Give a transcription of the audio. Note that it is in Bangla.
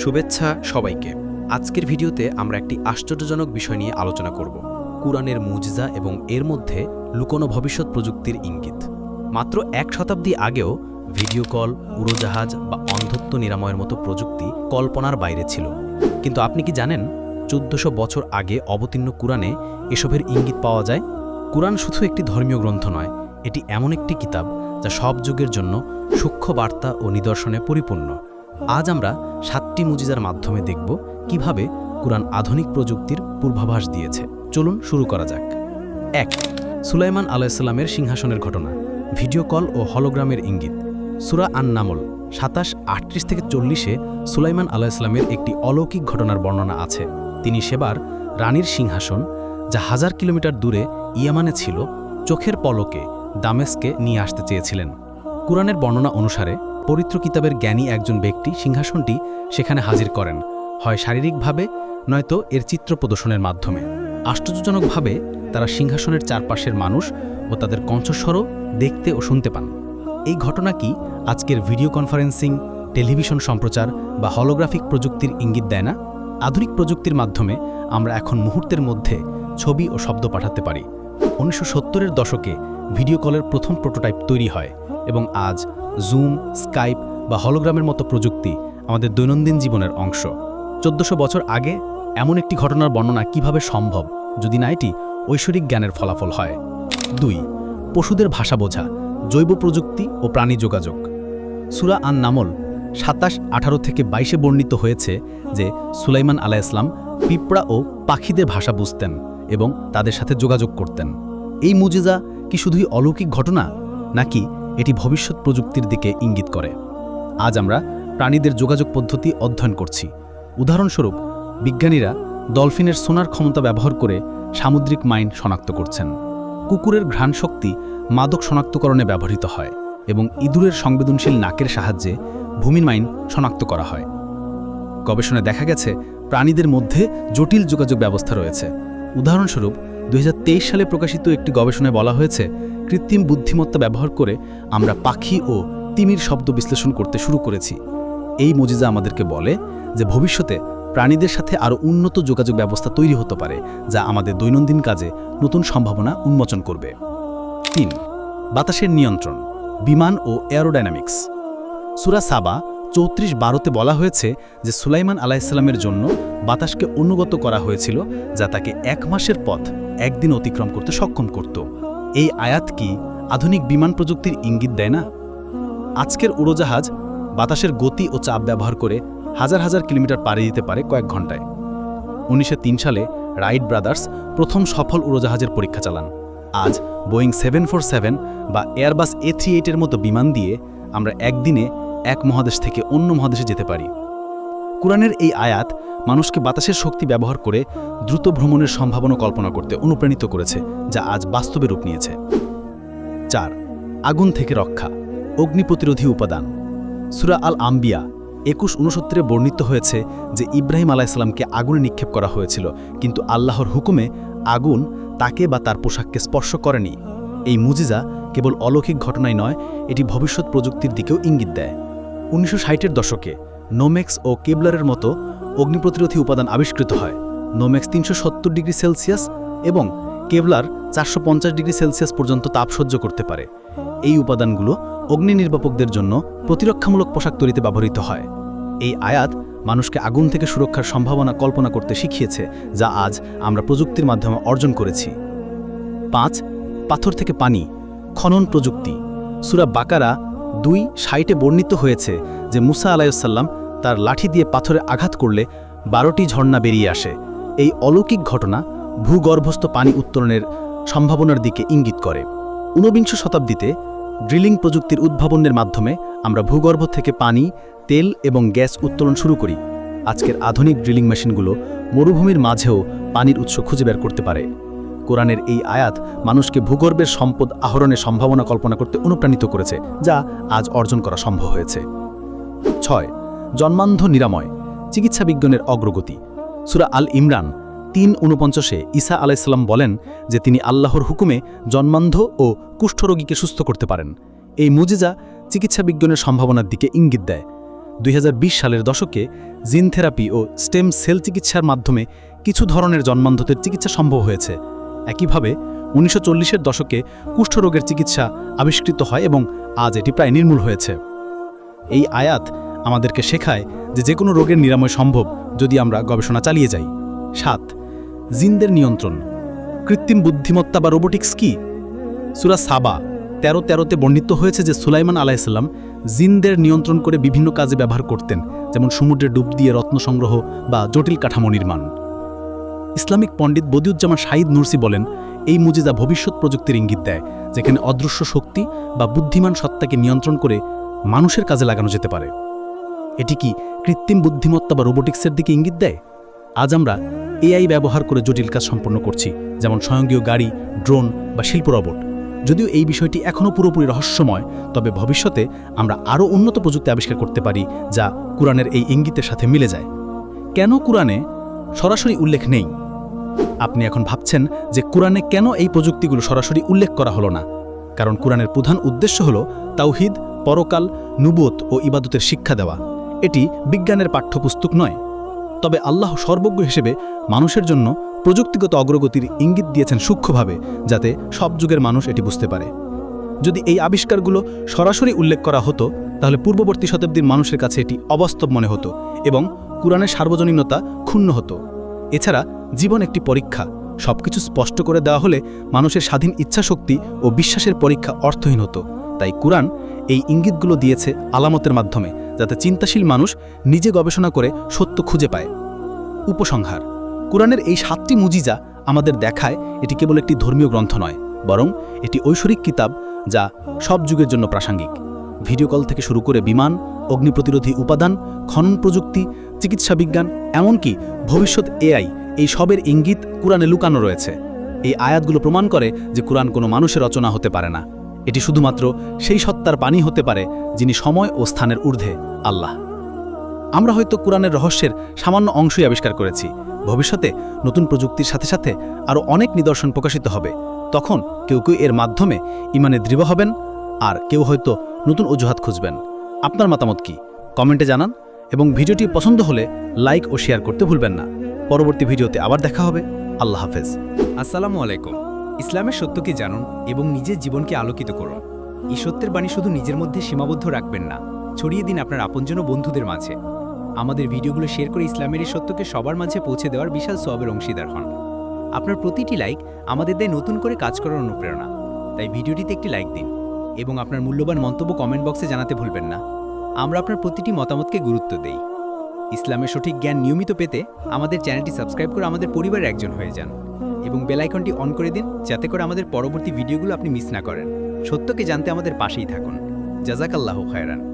শুভেচ্ছা সবাইকে। আজকের ভিডিওতে আমরা একটি আশ্চর্যজনক বিষয় নিয়ে আলোচনা করব। কুরআনের মুজিজা এবং এর মধ্যে লুকোনো ভবিষ্যৎ প্রযুক্তির ইঙ্গিত। মাত্র এক শতাব্দী আগেও ভিডিও কল, উড়োজাহাজ বা অন্ধত্ব নিরাময়ের মতো প্রযুক্তি কল্পনার বাইরে ছিল। কিন্তু আপনি কি জানেন চোদ্দশো বছর আগে অবতীর্ণ কুরআনে এসবের ইঙ্গিত পাওয়া যায়? কুরআন শুধু একটি ধর্মীয় গ্রন্থ নয়, এটি এমন একটি কিতাব যা সব যুগের জন্য সূক্ষ্ম বার্তা ও নিদর্শনে পরিপূর্ণ। আজ আমরা সাতটি মুজিজার মাধ্যমে দেখব কীভাবে কুরআন আধুনিক প্রযুক্তির পূর্বাভাস দিয়েছে। চলুন শুরু করা যাক। এক, সুলাইমান আলাইসাল্লামের সিংহাসনের ঘটনা। ভিডিও কল ও হলোগ্রামের ইঙ্গিত। সুরা আন নামল সাতাশ, আটত্রিশ থেকে চল্লিশে সুলাইমান আলাইসাল্লামের একটি অলৌকিক ঘটনার বর্ণনা আছে। তিনি সেবার রানীর সিংহাসন, যা হাজার কিলোমিটার দূরে ইয়ামানে ছিল, চোখের পলকে দামেস্কে নিয়ে আসতে চেয়েছিলেন। কুরআনের বর্ণনা অনুসারে পবিত্র কিতাবের জ্ঞানী একজন ব্যক্তি সিংহাসনটি সেখানে হাজির করেন, হয় শারীরিকভাবে, নয়তো এর চিত্র প্রদর্শনের মাধ্যমে। আশ্চর্যজনকভাবে, তারা সিংহাসনের চারপাশের মানুষ ও তাদের কণ্ঠস্বরও দেখতে ও শুনতে পান। এই ঘটনা কি আজকের ভিডিও কনফারেন্সিং, টেলিভিশন সম্প্রচার বা হলোগ্রাফিক প্রযুক্তির ইঙ্গিত দেয় না? আধুনিক প্রযুক্তির মাধ্যমে আমরা এখন মুহূর্তের মধ্যে ছবি ও শব্দ পাঠাতে পারি। উনিশশো সত্তরের দশকে ভিডিও কলের প্রথম প্রোটোটাইপ তৈরি হয় এবং আজ জুম স্কাইপ বা হলোগ্রামের মতো প্রযুক্তি আমাদের দৈনন্দিন জীবনের অংশ। চোদ্দশো বছর আগে এমন একটি ঘটনার বর্ণনা কীভাবে সম্ভব, যদি না এটি ঐশ্বরিক জ্ঞানের ফলাফল হয়। দুই, পশুদের ভাষা বোঝা, জৈব প্রযুক্তি ও প্রাণী যোগাযোগ। সুরা আন নামল সাতাশ, আঠারো থেকে বাইশে বর্ণিত হয়েছে যে সুলাইমান আলা ইসলাম পিঁপড়া ও পাখিদের ভাষা বুঝতেন এবং তাদের সাথে যোগাযোগ করতেন। এই মুজিজা কি শুধুই অলৌকিক ঘটনা, নাকি এটি ভবিষ্যৎ প্রযুক্তির দিকে ইঙ্গিত করে। আজ আমরা প্রাণীদের যোগাযোগ পদ্ধতি অধ্যয়ন করছি। উদাহরণস্বরূপ, বিজ্ঞানীরা ডলফিনের সোনার ক্ষমতা ব্যবহার করে সামুদ্রিক মাইন শনাক্ত করছেন। কুকুরের ঘ্রাণ শক্তি মাদক শনাক্তকরণে ব্যবহৃত হয় এবং ইঁদুরের সংবেদনশীল নাকের সাহায্যে ভূমির মাইন শনাক্ত করা হয়। গবেষণায় দেখা গেছে, প্রাণীদের মধ্যে জটিল যোগাযোগ ব্যবস্থা রয়েছে। উদাহরণস্বরূপ, দুই হাজার তেইশ সালে প্রকাশিত একটি গবেষণায় বলা হয়েছে কৃত্রিম বুদ্ধিমত্তা ব্যবহার করে আমরা পাখি ও তিমির শব্দ বিশ্লেষণ করতে শুরু করেছি। এই মজিজা আমাদেরকে বলে যে ভবিষ্যতে প্রাণীদের সাথে আরও উন্নত যোগাযোগ ব্যবস্থা তৈরি হতে পারে, যা আমাদের দৈনন্দিন কাজে নতুন সম্ভাবনা উন্মোচন করবে। তিন, বাতাসের নিয়ন্ত্রণ, বিমান ও এয়ারোডাইনামিক্স সুরা সাবা চৌত্রিশ বারোতে বলা হয়েছে যে সুলাইমান আলাইসাল্লামের জন্য বাতাসকে অনুগত করা হয়েছিল, যা তাকে এক মাসের পথ একদিন অতিক্রম করতে সক্ষম করত। এই আয়াত কি আধুনিক বিমান প্রযুক্তির ইঙ্গিত দেয় না? আজকের উড়োজাহাজ বাতাসের গতি ও চাপ ব্যবহার করে হাজার হাজার কিলোমিটার পাড়ি দিতে পারে কয়েক ঘন্টায় উনিশশো তিন সালে রাইট ব্রাদার্স প্রথম সফল উড়োজাহাজের পরীক্ষা চালান। আজ বোয়িং সেভেন ফোর সেভেন বা এয়ারবাস এ থ্রি এইটের মতো বিমান দিয়ে আমরা একদিনে এক মহাদেশ থেকে অন্য মহাদেশে যেতে পারি। কোরআনের এই আয়াত মানুষকে বাতাসের শক্তি ব্যবহার করে দ্রুত ভ্রমণের সম্ভাবনা কল্পনা করতে অনুপ্রাণিত করেছে, যা আজ বাস্তবে রূপ নিয়েছে। চার, আগুন থেকে রক্ষা, অগ্নি প্রতিরোধী উপাদান। সুরা আল আম্বিয়া একুশ উনসত্তরে বর্ণিত হয়েছে যে ইব্রাহিম আলাইসাল্লামকে আগুনে নিক্ষেপ করা হয়েছিল, কিন্তু আল্লাহর হুকুমে আগুন তাকে বা তার পোশাককে স্পর্শ করেনি। এই মুজিজা কেবল অলৌকিক ঘটনাই নয়, এটি ভবিষ্যৎ প্রযুক্তির দিকেও ইঙ্গিত দেয়। উনিশশো ষাটের দশকে নোমেক্স ও কেবলারের মতো অগ্নিপ্রতিরোধী উপাদান আবিষ্কৃত হয়। নোমেক্স তিনশো সত্তর ডিগ্রি সেলসিয়াস এবং কেবলার চারশো পঞ্চাশ ডিগ্রি সেলসিয়াস পর্যন্ত তাপ সহ্য করতে পারে। এই উপাদানগুলো অগ্নি নির্বাপকদের জন্য প্রতিরক্ষামূলক পোশাক তৈরিতে ব্যবহৃত হয়। এই আয়াত মানুষকে আগুন থেকে সুরক্ষার সম্ভাবনা কল্পনা করতে শিখিয়েছে, যা আজ আমরা প্রযুক্তির মাধ্যমে অর্জন করেছি। পাঁচ, পাথর থেকে পানি, খনন প্রযুক্তি। সুরা বাকারা দুই সাইটে বর্ণিত হয়েছে যে মুসা আলাইসাল্লাম তার লাঠি দিয়ে পাথরে আঘাত করলে বারোটি ঝর্ণা বেরিয়ে আসে। এই অলৌকিক ঘটনা ভূগর্ভস্থ পানি উত্তোলনের সম্ভাবনার দিকে ইঙ্গিত করে। ঊনবিংশ শতাব্দীতে ড্রিলিং প্রযুক্তির উদ্ভাবনের মাধ্যমে আমরা ভূগর্ভ থেকে পানি, তেল এবং গ্যাস উত্তোলন শুরু করি। আজকের আধুনিক ড্রিলিং মেশিনগুলো মরুভূমির মাঝেও পানির উৎস খুঁজে বের করতে পারে। কোরআনের এই আয়াত মানুষকে ভূগর্ভের সম্পদ আহরণের সম্ভাবনা কল্পনা করতে অনুপ্রাণিত করেছে, যা আজ অর্জন করা সম্ভব হয়েছে। ছয় জন্মান্ধ নিরাময়, চিকিৎসা বিজ্ঞানের অগ্রগতি। সুরা আল ইমরান তিন উনপঞ্চাশে ঈসা আলাইসাল্লাম বলেন যে তিনি আল্লাহর হুকুমে জন্মান্ধ ও কুষ্ঠরোগীকে সুস্থ করতে পারেন। এই মুজিজা চিকিৎসা বিজ্ঞানের সম্ভাবনার দিকে ইঙ্গিত দেয়। দুই হাজার বিশ সালের দশকে জিন থেরাপি ও স্টেম সেল চিকিৎসার মাধ্যমে কিছু ধরনের জন্মান্ধতের চিকিৎসা সম্ভব হয়েছে। একইভাবে, উনিশশো দশকে কুষ্ঠরোগের চিকিৎসা আবিষ্কৃত হয় এবং আজ এটি প্রায় নির্মূল হয়েছে। এই আয়াত আমাদেরকে শেখায় যে যে কোনো রোগের নিরাময় সম্ভব যদি আমরা গবেষণা চালিয়ে যাই। সাত, জিনদের নিয়ন্ত্রণ। কৃত্রিম বুদ্ধিমত্তা বা রোবোটিক্স কি? সুরা সাবা, তেরো তেরোতে বর্ণিত হয়েছে যে সুলাইমান আলাইসাল্লাম জিনদের নিয়ন্ত্রণ করে বিভিন্ন কাজে ব্যবহার করতেন, যেমন সমুদ্রে ডুব দিয়ে রত্ন সংগ্রহ বা জটিল কাঠামো নির্মাণ। ইসলামিক পণ্ডিত বদিউজ্জামান শাহিদ নুরসি বলেন, এই মুজিজা ভবিষ্যৎ প্রযুক্তির ইঙ্গিত দেয়, যেখানে অদৃশ্য শক্তি বা বুদ্ধিমান সত্তাকে নিয়ন্ত্রণ করে মানুষের কাজে লাগানো যেতে পারে। এটি কি কৃত্রিম বুদ্ধিমত্তা বা রোবোটিক্সের দিকে ইঙ্গিত দেয়? আজ আমরা এআই ব্যবহার করে জটিল কাজ সম্পন্ন করছি, যেমন স্বয়ংক্রিয় গাড়ি, ড্রোন বা শিল্প রোবট। যদিও এই বিষয়টি এখনও পুরোপুরি রহস্যময়, তবে ভবিষ্যতে আমরা আরও উন্নত প্রযুক্তি আবিষ্কার করতে পারি, যা কোরআনের এই ইঙ্গিতের সাথে মিলে যায়। কেন কোরআনে সরাসরি উল্লেখ নেই? আপনি এখন ভাবছেন যে কোরআনে কেন এই প্রযুক্তিগুলো সরাসরি উল্লেখ করা হলো না? কারণ কোরআনের প্রধান উদ্দেশ্য হল তাওহিদ, পরকাল নুবত ও ইবাদতের শিক্ষা দেওয়া। এটি বিজ্ঞানের পাঠ্যপুস্তক নয়। তবে আল্লাহ সর্বজ্ঞ হিসেবে মানুষের জন্য প্রযুক্তিগত অগ্রগতির ইঙ্গিত দিয়েছেন সূক্ষ্মভাবে, যাতে সব যুগের মানুষ এটি বুঝতে পারে। যদি এই আবিষ্কারগুলো সরাসরি উল্লেখ করা হতো, তাহলে পূর্ববর্তী শতাব্দীর মানুষের কাছে এটি অবাস্তব মনে হতো এবং কোরআনের সার্বজনীনতা ক্ষুণ্ণ হতো। এছাড়া জীবন একটি পরীক্ষা, সবকিছু স্পষ্ট করে দেওয়া হলে মানুষের স্বাধীন ইচ্ছাশক্তি ও বিশ্বাসের পরীক্ষা অর্থহীন হতো। তাই কোরআন এই ইঙ্গিতগুলো দিয়েছে আলামতের মাধ্যমে, যাতে চিন্তাশীল মানুষ নিজে গবেষণা করে সত্য খুঁজে পায়। উপসংহার, কোরআনের এই সাতটি মুজিজা আমাদের দেখায় এটি কেবল একটি ধর্মীয় গ্রন্থ নয়, বরং এটি ঐশ্বরিক কিতাব যা সব যুগের জন্য প্রাসঙ্গিক। ভিডিও কল থেকে শুরু করে বিমান অগ্নিপ্রতিরোধী উপাদান, খনন প্রযুক্তি, চিকিৎসা বিজ্ঞান, এমনকি ভবিষ্যৎ এআই এই সবের ইঙ্গিত কোরআনে লুকানো রয়েছে। এই আয়াতগুলো প্রমাণ করে যে কোরআন কোনো মানুষের রচনা হতে পারে না। এটি শুধুমাত্র সেই সত্তার বাণী হতে পারে যিনি সময় ও স্থানের ঊর্ধ্বে, আল্লাহ। আমরা হয়তো কোরআনের রহস্যের সামান্য অংশই আবিষ্কার করেছি। ভবিষ্যতে নতুন প্রযুক্তির সাথে সাথে আরও অনেক নিদর্শন প্রকাশিত হবে। তখন কেউ কেউ এর মাধ্যমে ইমানে দৃঢ় হবেন আর কেউ হয়তো নতুন অজুহাত খুঁজবেন। আপনার মতামত কি? কমেন্টে জানান এবং ভিডিওটি পছন্দ হলে লাইক ও শেয়ার করতে ভুলবেন না। পরবর্তী ভিডিওতে আবার দেখা হবে। আল্লাহ হাফেজ। আসসালামু আলাইকুম। ইসলামের সত্যকে জানুন এবং নিজের জীবনকে আলোকিত করুন। এই সত্যের বাণী শুধু নিজের মধ্যে সীমাবদ্ধ রাখবেন না, ছড়িয়ে দিন আপনার আপনজন বন্ধুদের মাঝে। আমাদের ভিডিওগুলো শেয়ার করে ইসলামের এই সত্যকে সবার মাঝে পৌঁছে দেওয়ার বিশাল সবের অংশীদার হন। আপনার প্রতিটি লাইক আমাদের দেয় নতুন করে কাজ করার অনুপ্রেরণা। তাই ভিডিওটিতে একটি লাইক দিন এবং আপনার মূল্যবান মন্তব্য কমেন্ট বক্সে জানাতে ভুলবেন না। আমরা আপনার প্রতিটি মতামতকে গুরুত্ব দেই। ইসলামের সঠিক জ্ঞান নিয়মিত পেতে আমাদের চ্যানেলটি সাবস্ক্রাইব করে আমাদের পরিবারের একজন হয়ে যান। এবং বেল আইকনটি অন করে দিন যাতে করে আমাদের পরবর্তী ভিডিওগুলো আপনি মিস না করেন। সত্যকে জানতে আমাদের পাশেই থাকুন। জাজাকাল্লাহ খায়রান।